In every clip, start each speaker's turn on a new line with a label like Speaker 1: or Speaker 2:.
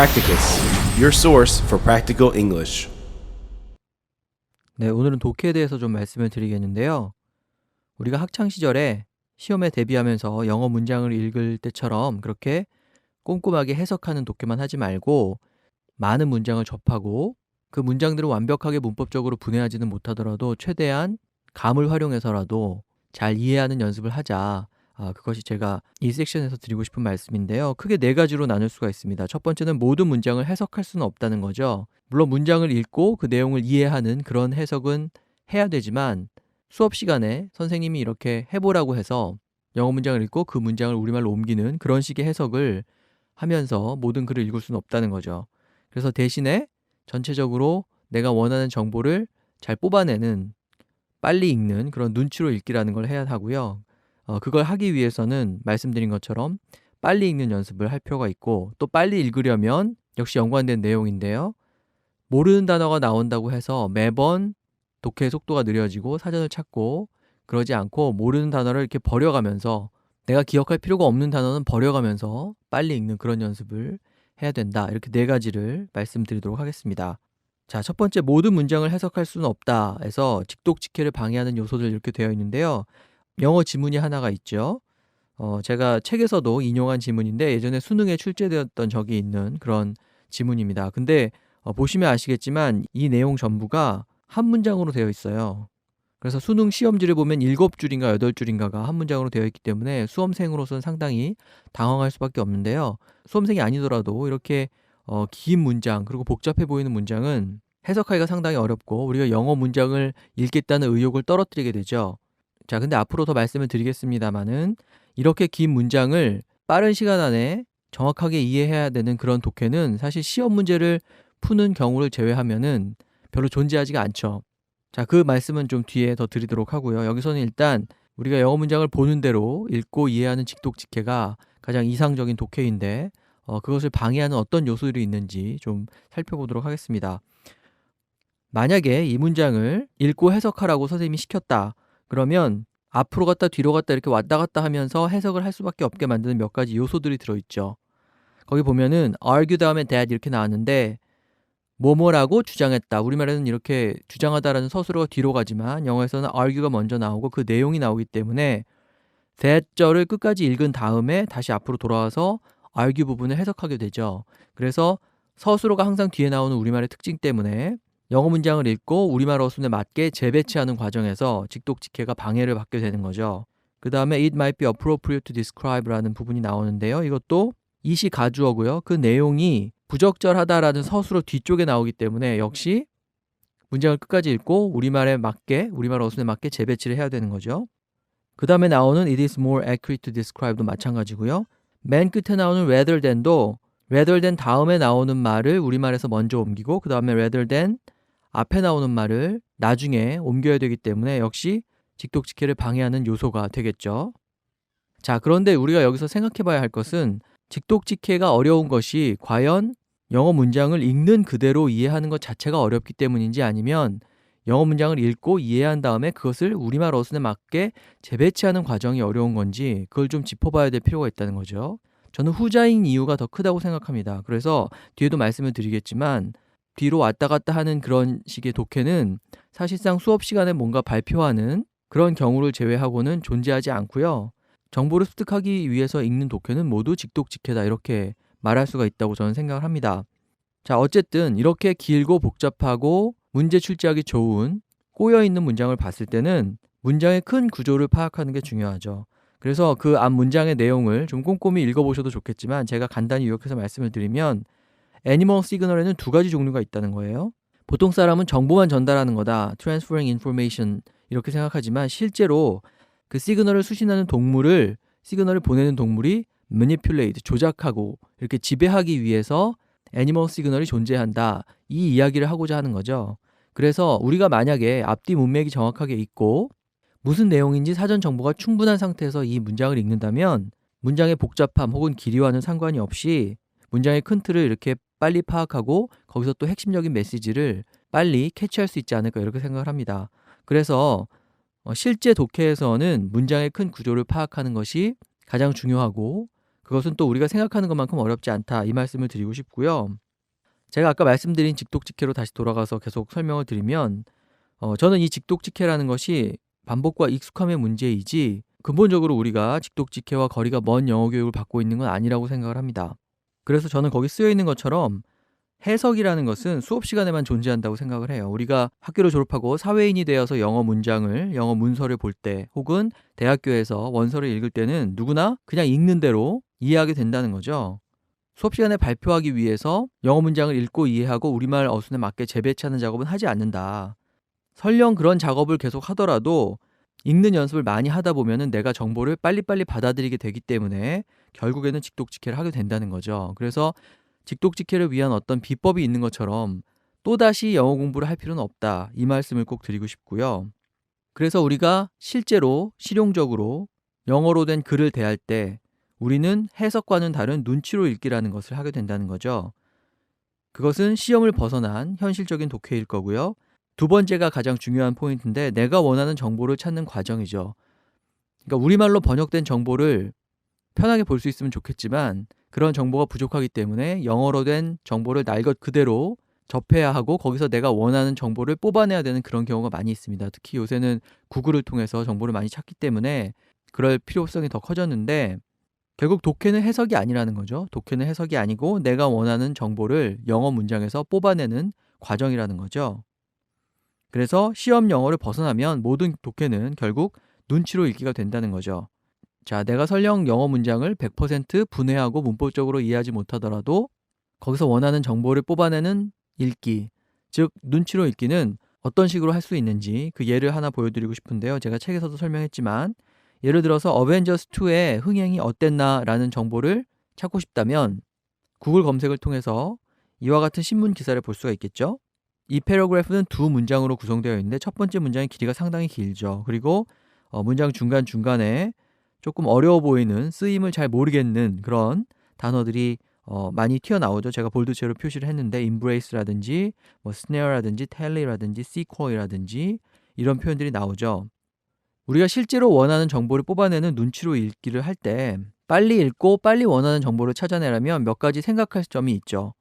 Speaker 1: Practicus, your source for practical English.
Speaker 2: 네, 오늘은 독해에 대해서 좀 말씀을 드리겠는데요. 우리가 학창 시절에 시험에 대비하면서 영어 문장을 읽을 때처럼 그렇게 꼼꼼하게 해석하는 독해만 하지 말고 많은 문장을 접하고 그 문장들을 완벽하게 문법적으로 분해하지는 못하더라도 최대한 감을 활용해서라도 잘 이해하는 연습을 하자. 아, 그것이 제가 이 섹션에서 드리고 싶은 말씀인데요. 크게 네 가지로 나눌 수가 있습니다. 첫 번째는 모든 문장을 해석할 수는 없다는 거죠. 물론 문장을 읽고 그 내용을 이해하는 그런 해석은 해야 되지만 수업 시간에 선생님이 이렇게 해보라고 해서 영어 문장을 읽고 그 문장을 우리말로 옮기는 그런 식의 해석을 하면서 모든 글을 읽을 수는 없다는 거죠. 그래서 대신에 전체적으로 내가 원하는 정보를 잘 뽑아내는 빨리 읽는 그런 눈치로 읽기라는 걸 해야 하고요. 어, 그걸 하기 위해서는 말씀드린 것처럼 빨리 읽는 연습을 할 필요가 있고 또 빨리 읽으려면 역시 연관된 내용인데요. 모르는 단어가 나온다고 해서 매번 독해의 속도가 느려지고 사전을 찾고 그러지 않고 모르는 단어를 이렇게 버려가면서 내가 기억할 필요가 없는 단어는 버려가면서 빨리 읽는 그런 연습을 해야 된다. 이렇게 네 가지를 말씀드리도록 하겠습니다. 자, 첫 번째 모든 문장을 해석할 수는 없다. 해서 직독 직해를 방해하는 요소들 이렇게 되어 있는데요. 영어 지문이 하나가 있죠. 어, 제가 책에서도 인용한 지문인데 예전에 수능에 출제되었던 적이 있는 그런 지문입니다. 근데 어, 보시면 아시겠지만 이 내용 전부가 한 문장으로 되어 있어요. 그래서 수능 시험지를 보면 일곱 줄인가 여덟 줄인가가 한 문장으로 되어 있기 때문에 수험생으로서는 상당히 당황할 수밖에 없는데요. 수험생이 아니더라도 이렇게 어, 긴 문장 그리고 복잡해 보이는 문장은 해석하기가 상당히 어렵고 우리가 영어 문장을 읽겠다는 의욕을 떨어뜨리게 되죠. 자, 근데 앞으로 더 말씀을 드리겠습니다만은 이렇게 긴 문장을 빠른 시간 안에 정확하게 이해해야 되는 그런 독해는 사실 시험 문제를 푸는 경우를 제외하면은 별로 존재하지가 않죠. 자, 그 말씀은 좀 뒤에 더 드리도록 하고요. 여기서는 일단 우리가 영어 문장을 보는 대로 읽고 이해하는 직독 직해가 가장 이상적인 독해인데 어, 그것을 방해하는 어떤 요소들이 있는지 좀 살펴보도록 하겠습니다. 만약에 이 문장을 읽고 해석하라고 선생님이 시켰다. 그러면 앞으로 갔다 뒤로 갔다 이렇게 왔다 갔다 하면서 해석을 할 수밖에 없게 만드는 몇 가지 요소들이 들어있죠. 거기 보면은 argue 다음에 that 이렇게 나왔는데 뭐뭐라고 주장했다. 우리말에는 이렇게 주장하다라는 서술어가 뒤로 가지만 영어에서는 argue가 먼저 나오고 그 내용이 나오기 때문에 that절을 끝까지 읽은 다음에 다시 앞으로 돌아와서 argue 부분을 해석하게 되죠. 그래서 서술어가 항상 뒤에 나오는 우리말의 특징 때문에 영어 문장을 읽고 우리말 어순에 맞게 재배치하는 과정에서 직독직해가 방해를 받게 되는 거죠. 그 다음에 it might be appropriate to describe라는 부분이 나오는데요. 이것도 이시 가주어고요. 그 내용이 부적절하다라는 서술어 뒤쪽에 나오기 때문에 역시 문장을 끝까지 읽고 우리말에 맞게 우리말 어순에 맞게 재배치를 해야 되는 거죠. 그 다음에 나오는 it is more accurate to describe도 마찬가지고요. 맨 끝에 나오는 rather than도 rather than 다음에 나오는 말을 우리말에서 먼저 옮기고 그 다음에 rather than 앞에 나오는 말을 나중에 옮겨야 되기 때문에 역시 직독직해를 방해하는 요소가 되겠죠. 자, 그런데 우리가 여기서 생각해 봐야 할 것은 직독직해가 어려운 것이 과연 영어 문장을 읽는 그대로 이해하는 것 자체가 어렵기 때문인지 아니면 영어 문장을 읽고 이해한 다음에 그것을 우리말 어순에 맞게 재배치하는 과정이 어려운 건지 그걸 좀 짚어봐야 될 필요가 있다는 거죠. 저는 후자인 이유가 더 크다고 생각합니다. 그래서 뒤에도 말씀을 드리겠지만 뒤로 왔다 갔다 하는 그런 식의 독해는 사실상 수업 시간에 뭔가 발표하는 그런 경우를 제외하고는 존재하지 않고요. 정보를 습득하기 위해서 읽는 독해는 모두 직독직해다 이렇게 말할 수가 있다고 저는 생각을 합니다. 자, 어쨌든 이렇게 길고 복잡하고 문제 출제하기 좋은 꼬여 있는 문장을 봤을 때는 문장의 큰 구조를 파악하는 게 중요하죠. 그래서 그 앞 문장의 내용을 좀 꼼꼼히 읽어보셔도 좋겠지만 제가 간단히 요약해서 말씀을 드리면 애니멀 시그널에는 두 가지 종류가 있다는 거예요. 보통 사람은 정보만 전달하는 거다. transferring information 이렇게 생각하지만 실제로 그 시그널을 수신하는 동물을 시그널을 보내는 동물이 manipulate 조작하고 이렇게 지배하기 위해서 애니멀 시그널이 존재한다. 이 이야기를 하고자 하는 거죠. 그래서 우리가 만약에 앞뒤 문맥이 정확하게 있고 무슨 내용인지 사전 정보가 충분한 상태에서 이 문장을 읽는다면 문장의 복잡함 혹은 길이와는 상관이 없이 문장의 큰 틀을 이렇게 빨리 파악하고 거기서 또 핵심적인 메시지를 빨리 캐치할 수 있지 않을까 이렇게 생각을 합니다. 그래서 어, 실제 독해에서는 문장의 큰 구조를 파악하는 것이 가장 중요하고 그것은 또 우리가 생각하는 것만큼 어렵지 않다. 이 말씀을 드리고 싶고요. 제가 아까 말씀드린 직독직해로 다시 돌아가서 계속 설명을 드리면 어, 저는 이 직독직해라는 것이 반복과 익숙함의 문제이지 근본적으로 우리가 직독직해와 거리가 먼 영어 교육을 받고 있는 건 아니라고 생각을 합니다. 그래서 저는 거기 쓰여 있는 것처럼 해석이라는 것은 수업 시간에만 존재한다고 생각을 해요. 우리가 학교를 졸업하고 사회인이 되어서 영어 문장을, 영어 문서를 볼 때, 혹은 대학교에서 원서를 읽을 때는 누구나 그냥 읽는 대로 이해하게 된다는 거죠. 수업 시간에 발표하기 위해서 영어 문장을 읽고 이해하고 우리말 어순에 맞게 재배치하는 작업은 하지 않는다. 설령 그런 작업을 계속 하더라도 읽는 연습을 많이 하다 보면은 내가 정보를 빨리빨리 받아들이게 되기 때문에 결국에는 직독직해를 하게 된다는 거죠. 그래서 직독직해를 위한 어떤 비법이 있는 것처럼 또다시 영어 공부를 할 필요는 없다. 이 말씀을 꼭 드리고 싶고요. 그래서 우리가 실제로 실용적으로 영어로 된 글을 대할 때 우리는 해석과는 다른 눈치로 읽기라는 것을 하게 된다는 거죠. 그것은 시험을 벗어난 현실적인 독해일 거고요. 두 번째가 가장 중요한 포인트인데 내가 원하는 정보를 찾는 과정이죠. 그러니까 우리말로 번역된 정보를 편하게 볼 수 있으면 좋겠지만 그런 정보가 부족하기 때문에 영어로 된 정보를 날 것 그대로 접해야 하고 거기서 내가 원하는 정보를 뽑아내야 되는 그런 경우가 많이 있습니다. 특히 요새는 구글을 통해서 정보를 많이 찾기 때문에 그럴 필요성이 더 커졌는데 결국 독해는 해석이 아니라는 거죠. 독해는 해석이 아니고 내가 원하는 정보를 영어 문장에서 뽑아내는 과정이라는 거죠. 그래서 시험 영어를 벗어나면 모든 독해는 결국 눈치로 읽기가 된다는 거죠. 자, 내가 설령 영어 문장을 100% 분해하고 문법적으로 이해하지 못하더라도 거기서 원하는 정보를 뽑아내는 읽기, 즉 눈치로 읽기는 어떤 식으로 할 수 있는지 그 예를 하나 보여드리고 싶은데요. 제가 책에서도 설명했지만 예를 들어서 어벤져스 2의 흥행이 어땠나라는 정보를 찾고 싶다면 구글 검색을 통해서 이와 같은 신문 기사를 볼 수가 있겠죠. 이 패러그래프는 두 문장으로 구성되어 있는데 첫 번째 문장의 길이가 상당히 길죠. 그리고 어, 문장 중간 중간에 조금 어려워 보이는 쓰임을 잘 모르겠는 그런 단어들이 어, 많이 튀어나오죠. 제가 볼드체로 표시를 했는데 embrace라든지 뭐 snare라든지 tally라든지 sequo이라든지 이런 표현들이 나오죠. 우리가 실제로 원하는 정보를 뽑아내는 눈치로 읽기를 할 때 빨리 읽고 빨리 원하는 정보를 찾아내려면 몇 가지 생각할 점이 있죠.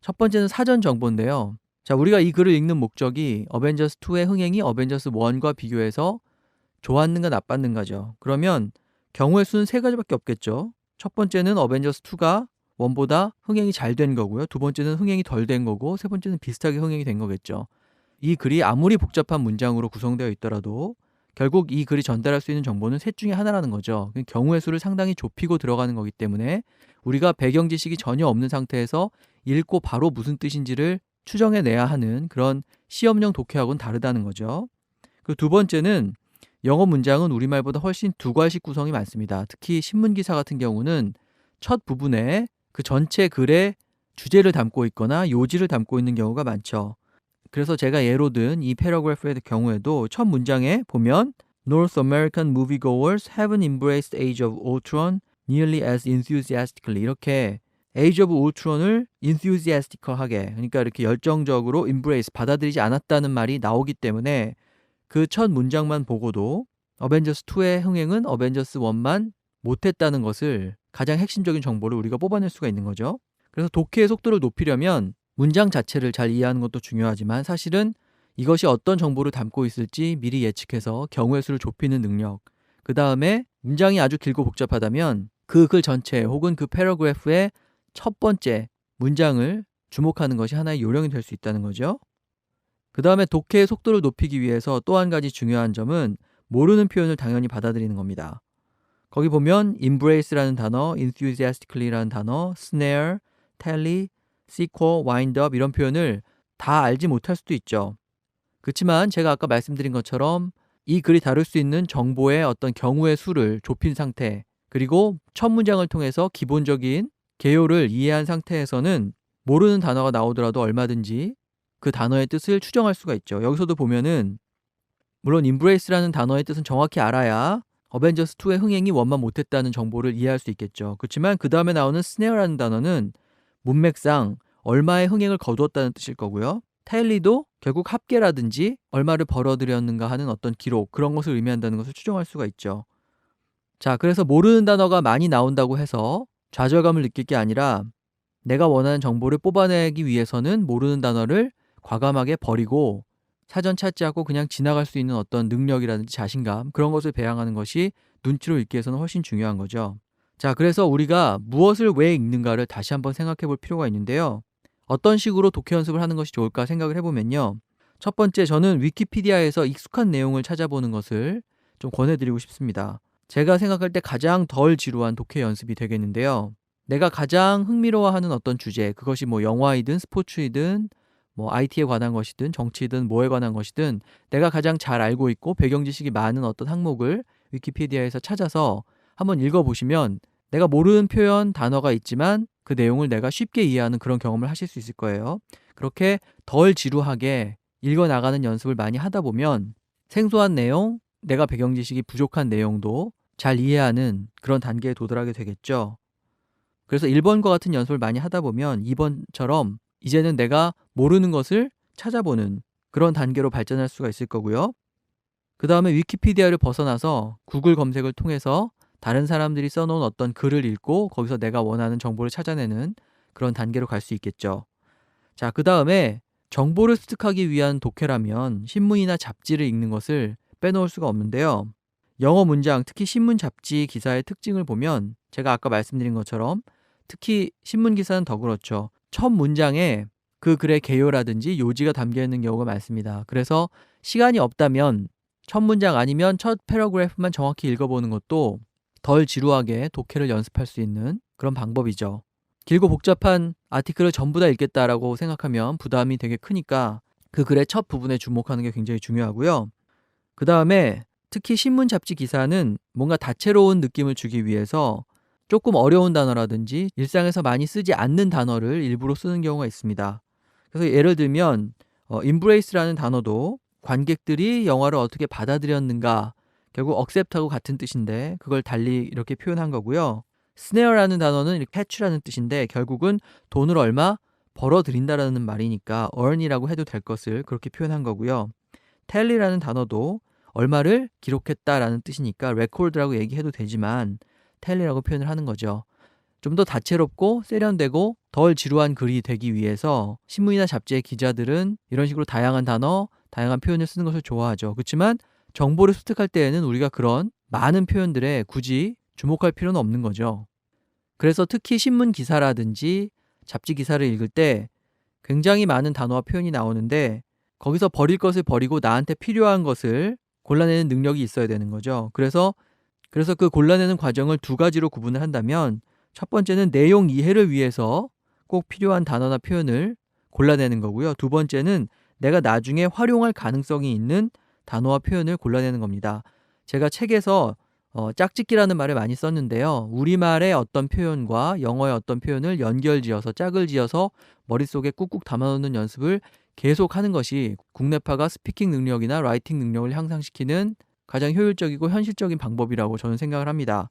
Speaker 2: 첫 번째는 사전 정보인데요. 자, 우리가 이 글을 읽는 목적이 어벤져스 2의 흥행이 어벤져스 1과 비교해서 좋았는가 나빴는가죠. 그러면 경우의 수는 세 가지밖에 없겠죠. 첫 번째는 어벤져스 2가 원보다 흥행이 잘 된 거고요. 두 번째는 흥행이 덜 된 거고, 세 번째는 비슷하게 흥행이 된 거겠죠. 이 글이 아무리 복잡한 문장으로 구성되어 있더라도 결국 이 글이 전달할 수 있는 정보는 셋 중에 하나라는 거죠. 경우의 수를 상당히 좁히고 들어가는 거기 때문에 우리가 배경 지식이 전혀 없는 상태에서 읽고 바로 무슨 뜻인지를 추정해 내야 하는 그런 시험용 독해하고는 다르다는 거죠. 그 두 번째는 영어 문장은 우리말보다 훨씬 두괄식 구성이 많습니다. 특히 신문 기사 같은 경우는 첫 부분에 그 전체 글의 주제를 담고 있거나 요지를 담고 있는 경우가 많죠. 그래서 제가 예로 든 이 패러그래프의 경우에도 첫 문장에 보면 North American moviegoers haven't embraced Age of Ultron nearly as enthusiastically 이렇게 Age of Ultron을 enthusiastic하게 그러니까 이렇게 열정적으로 embrace 받아들이지 않았다는 말이 나오기 때문에 그 첫 문장만 보고도 어벤져스 2의 흥행은 어벤져스 1만 못했다는 것을 가장 핵심적인 정보를 우리가 뽑아낼 수가 있는 거죠. 그래서 독해의 속도를 높이려면 문장 자체를 잘 이해하는 것도 중요하지만 사실은 이것이 어떤 정보를 담고 있을지 미리 예측해서 경우의 수를 좁히는 능력. 그 다음에 문장이 아주 길고 복잡하다면 그 글 전체 혹은 그 패러그래프의 첫 번째 문장을 주목하는 것이 하나의 요령이 될 수 있다는 거죠. 그 다음에 독해의 속도를 높이기 위해서 또 한 가지 중요한 점은 모르는 표현을 당연히 받아들이는 겁니다. 거기 보면 embrace라는 단어, enthusiastically라는 단어, snare, tally, sequel, wind up 이런 표현을 다 알지 못할 수도 있죠. 그렇지만 제가 아까 말씀드린 것처럼 이 글이 다룰 수 있는 정보의 어떤 경우의 수를 좁힌 상태 그리고 첫 문장을 통해서 기본적인 개요를 이해한 상태에서는 모르는 단어가 나오더라도 얼마든지 그 단어의 뜻을 추정할 수가 있죠. 여기서도 보면은 물론 embrace라는 단어의 뜻은 정확히 알아야 어벤져스 2의 흥행이 원만 못했다는 정보를 이해할 수 있겠죠. 그렇지만 그 다음에 나오는 snare라는 단어는 문맥상 얼마의 흥행을 거두었다는 뜻일 거고요. 타일리도 결국 합계라든지 얼마를 벌어들였는가 하는 어떤 기록 그런 것을 의미한다는 것을 추정할 수가 있죠. 자, 그래서 모르는 단어가 많이 나온다고 해서 좌절감을 느낄 게 아니라 내가 원하는 정보를 뽑아내기 위해서는 모르는 단어를 과감하게 버리고 사전 찾지 않고 그냥 지나갈 수 있는 어떤 능력이라든지 자신감 그런 것을 배양하는 것이 눈치로 읽기에서는 훨씬 중요한 거죠. 자, 그래서 우리가 무엇을 왜 읽는가를 다시 한번 생각해 볼 필요가 있는데요. 어떤 식으로 독해 연습을 하는 것이 좋을까 생각을 해보면요. 첫 번째, 저는 위키피디아에서 익숙한 내용을 찾아보는 것을 좀 권해드리고 싶습니다. 제가 생각할 때 가장 덜 지루한 독해 연습이 되겠는데요. 내가 가장 흥미로워하는 어떤 주제, 그것이 뭐 영화이든 스포츠이든 뭐 IT에 관한 것이든 정치든 뭐에 관한 것이든 내가 가장 잘 알고 있고 배경 지식이 많은 어떤 항목을 위키피디아에서 찾아서 한번 읽어보시면 내가 모르는 표현, 단어가 있지만 그 내용을 내가 쉽게 이해하는 그런 경험을 하실 수 있을 거예요. 그렇게 덜 지루하게 읽어 나가는 연습을 많이 하다 보면 생소한 내용, 내가 배경 지식이 부족한 내용도 잘 이해하는 그런 단계에 도달하게 되겠죠. 그래서 1번과 같은 연습을 많이 하다 보면 2번처럼 이제는 내가 모르는 것을 찾아보는 그런 단계로 발전할 수가 있을 거고요. 그 다음에 위키피디아를 벗어나서 구글 검색을 통해서 다른 사람들이 써놓은 어떤 글을 읽고 거기서 내가 원하는 정보를 찾아내는 그런 단계로 갈 수 있겠죠. 자, 그 다음에 정보를 습득하기 위한 독해라면 신문이나 잡지를 읽는 것을 빼놓을 수가 없는데요. 영어 문장, 특히 신문 잡지 기사의 특징을 보면 제가 아까 말씀드린 것처럼 특히 신문 기사는 더 그렇죠. 첫 문장에 그 글의 개요라든지 요지가 담겨 있는 경우가 많습니다. 그래서 시간이 없다면 첫 문장 아니면 첫 패러그래프만 정확히 읽어보는 것도 덜 지루하게 독해를 연습할 수 있는 그런 방법이죠. 길고 복잡한 아티클을 전부 다 읽겠다라고 생각하면 부담이 되게 크니까 그 글의 첫 부분에 주목하는 게 굉장히 중요하고요. 그 다음에 특히 신문 잡지 기사는 뭔가 다채로운 느낌을 주기 위해서 조금 어려운 단어라든지 일상에서 많이 쓰지 않는 단어를 일부러 쓰는 경우가 있습니다. 그래서 예를 들면 어, embrace라는 단어도 관객들이 영화를 어떻게 받아들였는가 결국 accept하고 같은 뜻인데 그걸 달리 이렇게 표현한 거고요. snare라는 단어는 catch라는 뜻인데 결국은 돈을 얼마 벌어들인다라는 말이니까 earn이라고 해도 될 것을 그렇게 표현한 거고요. tally라는 단어도 얼마를 기록했다라는 뜻이니까 record라고 얘기해도 되지만 tally라고 표현을 하는 거죠. 좀 더 다채롭고 세련되고 덜 지루한 글이 되기 위해서 신문이나 잡지의 기자들은 이런 식으로 다양한 단어, 다양한 표현을 쓰는 것을 좋아하죠. 그렇지만 정보를 습득할 때에는 우리가 그런 많은 표현들에 굳이 주목할 필요는 없는 거죠. 그래서 특히 신문 기사라든지 잡지 기사를 읽을 때 굉장히 많은 단어와 표현이 나오는데 거기서 버릴 것을 버리고 나한테 필요한 것을 골라내는 능력이 있어야 되는 거죠. 그래서 그래서 그 골라내는 과정을 두 가지로 구분을 한다면 첫 번째는 내용 이해를 위해서 꼭 필요한 단어나 표현을 골라내는 거고요. 두 번째는 내가 나중에 활용할 가능성이 있는 단어와 표현을 골라내는 겁니다. 제가 책에서 어, 짝짓기라는 말을 많이 썼는데요. 우리말의 어떤 표현과 영어의 어떤 표현을 연결지어서 짝을 지어서 머릿속에 꾹꾹 담아놓는 연습을 계속 하는 것이 국내파가 스피킹 능력이나 라이팅 능력을 향상시키는 가장 효율적이고 현실적인 방법이라고 저는 생각을 합니다.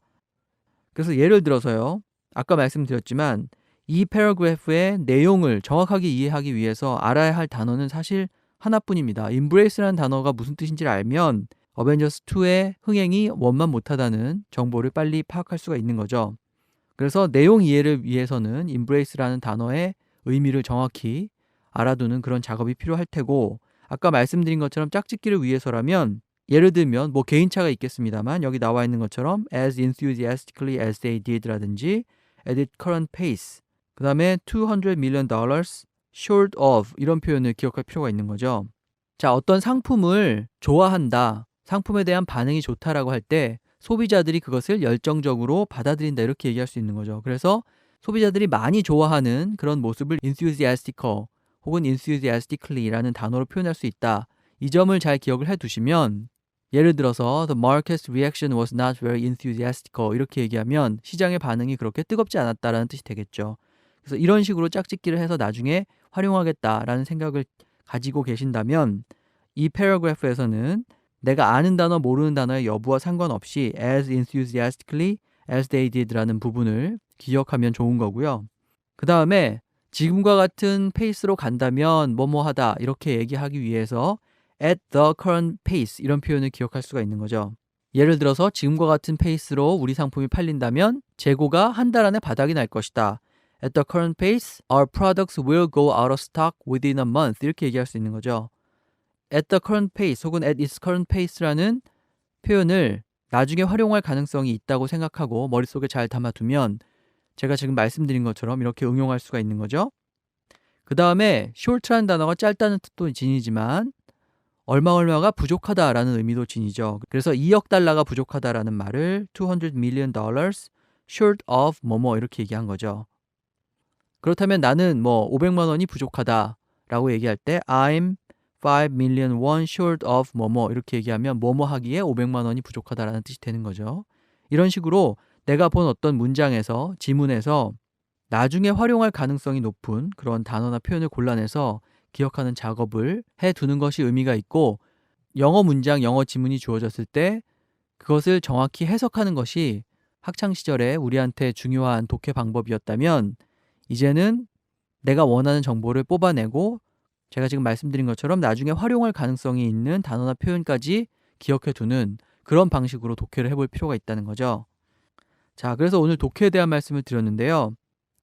Speaker 2: 그래서 예를 들어서요. 아까 말씀드렸지만 이 패러그래프의 내용을 정확하게 이해하기 위해서 알아야 할 단어는 사실 하나뿐입니다. embrace라는 단어가 무슨 뜻인지를 알면 어벤져스 2의 흥행이 원만 못하다는 정보를 빨리 파악할 수가 있는 거죠. 그래서 내용 이해를 위해서는 embrace라는 단어의 의미를 정확히 알아두는 그런 작업이 필요할 테고 아까 말씀드린 것처럼 짝짓기를 위해서라면 예를 들면 뭐 개인차가 있겠습니다만 여기 나와 있는 것처럼 as enthusiastically as they did라든지 at its current pace 그 다음에 200 million dollars short of 이런 표현을 기억할 필요가 있는 거죠. 자, 어떤 상품을 좋아한다. 상품에 대한 반응이 좋다라고 할 때 소비자들이 그것을 열정적으로 받아들인다 이렇게 얘기할 수 있는 거죠. 그래서 소비자들이 많이 좋아하는 그런 모습을 enthusiastical 혹은 enthusiastically라는 단어로 표현할 수 있다. 이 점을 잘 기억을 해 두시면 예를 들어서 the market's reaction was not very enthusiastical 이렇게 얘기하면 시장의 반응이 그렇게 뜨겁지 않았다라는 뜻이 되겠죠. 그래서 이런 식으로 짝짓기를 해서 나중에 활용하겠다라는 생각을 가지고 계신다면 이 패러그래프에서는 내가 아는 단어 모르는 단어의 여부와 상관없이 as enthusiastically as they did라는 부분을 기억하면 좋은 거고요. 그 다음에 지금과 같은 페이스로 간다면 뭐뭐 하다 이렇게 얘기하기 위해서 at the current pace 이런 표현을 기억할 수가 있는 거죠. 예를 들어서 지금과 같은 페이스로 우리 상품이 팔린다면 재고가 한 달 안에 바닥이 날 것이다. At the current pace, our products will go out of stock within a month. 이렇게 얘기할 수 있는 거죠. At the current pace 혹은 at its current pace라는 표현을 나중에 활용할 가능성이 있다고 생각하고 머릿속에 잘 담아두면 제가 지금 말씀드린 것처럼 이렇게 응용할 수가 있는 거죠. 그 다음에 short라는 단어가 짧다는 뜻도 지니지만 얼마 얼마가 부족하다라는 의미도 지니죠. 그래서 2억 달러가 부족하다라는 말을 200 million dollars short of 뭐뭐 이렇게 얘기한 거죠. 그렇다면 나는 뭐 500만 원이 부족하다라고 얘기할 때 I'm 5 million won short of 뭐뭐 이렇게 얘기하면 뭐뭐 하기에 500만 원이 부족하다라는 뜻이 되는 거죠. 이런 식으로 내가 본 어떤 문장에서 지문에서 나중에 활용할 가능성이 높은 그런 단어나 표현을 골라내서 기억하는 작업을 해 두는 것이 의미가 있고 영어 문장, 영어 지문이 주어졌을 때 그것을 정확히 해석하는 것이 학창 시절에 우리한테 중요한 독해 방법이었다면 이제는 내가 원하는 정보를 뽑아내고 제가 지금 말씀드린 것처럼 나중에 활용할 가능성이 있는 단어나 표현까지 기억해 두는 그런 방식으로 독해를 해볼 필요가 있다는 거죠. 자, 그래서 오늘 독해에 대한 말씀을 드렸는데요.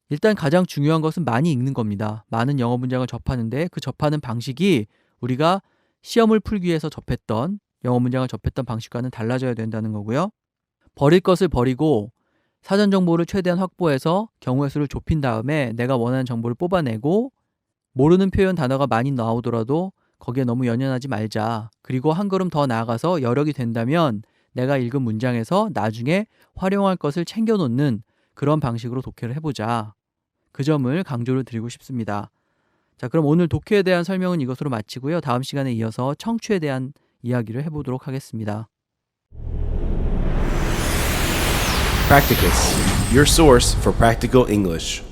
Speaker 2: 일단 가장 중요한 것은 많이 읽는 겁니다. 많은 영어 문장을 접하는데 그 접하는 방식이 우리가 시험을 풀기 위해서 접했던 영어 문장을 접했던 방식과는 달라져야 된다는 거고요. 버릴 것을 버리고 사전 정보를 최대한 확보해서 경우의 수를 좁힌 다음에 내가 원하는 정보를 뽑아내고 모르는 표현 단어가 많이 나오더라도 거기에 너무 연연하지 말자. 그리고 한 걸음 더 나아가서 여력이 된다면 내가 읽은 문장에서 나중에 활용할 것을 챙겨놓는 그런 방식으로 독해를 해보자. 그 점을 강조를 드리고 싶습니다. 자, 그럼 오늘 독해에 대한 설명은 이것으로 마치고요. 다음 시간에 이어서 청취에 대한 이야기를 해보도록 하겠습니다.
Speaker 1: Practicus, your source for practical English.